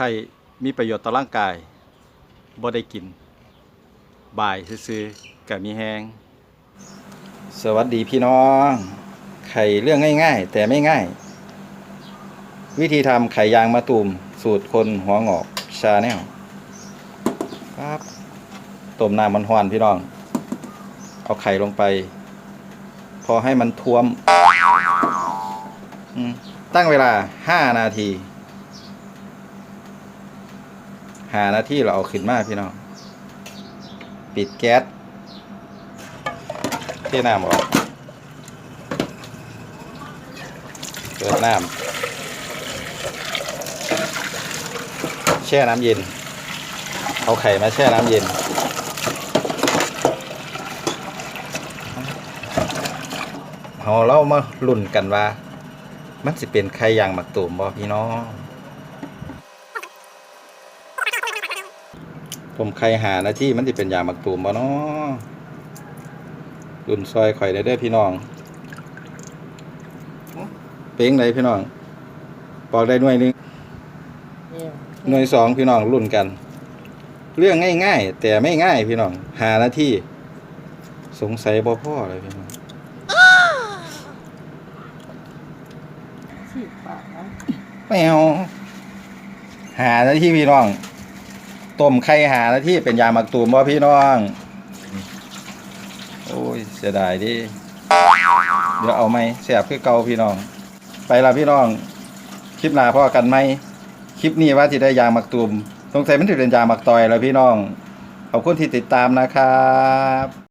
ข่มีประโยชน์ต่อร่างกายบ่ได้กิน บ่ายซื้อๆกับมีแห้ง สวัสดีพี่น้อง ไข่เรื่องง่าย ๆ แต่ไม่ง่าย วิธีทำไข่ยางมะตูมสูตรคนหัวงอกชาแนลครับต้มน้ำมันหวานพี่น้อง เอาไข่ลงไป พอให้มันท่วมอืมตั้งเวลาห้านาที หานาที่เราเอาขึ้นมาพี่น้อง ปิดแก๊สเทน้ำออกเปิดน้ำแช่น้ำเย็น เอาไข่มาแช่น้ำเย็น เอาเรามาลุ่นกันว่า มันสิเป็นไข่ยางหมักตูมบ่พี่น้อง ต้มไข่หานาทีมันสิเป็นยางหมักตูมบ่เนาะลุ่นซอยข่อยได้เด้อพี่น้องเป็นไงพี่น้องบอกได้หน่วยหนึงหน่วยสองพี่น้องรุ่นกัน เรื่องง่ายๆ แต่ไม่ง่ายพี่น้อง หานาทีสงสัยบ่พ่อเลยพี่น้องฉีดปากนะไม่เอาหาหน้าที่พี่น้อง ต้มไข่หานาที่เป็นยาหมักตูมบ่พี่น้อง โอ้ยเสียดายดิเดี๋ยวเอาไหมแสบคือเก่าพี่น้อง ไปละพี่น้อง คลิปหน้าพ่อกันไหมคลิปนี้ว่าที่ได้ยาหมักตูมสงสัยมันถือเป็นยาหมักตอยแล้วพี่น้อง ขอบคุณที่ติดตามนะครับ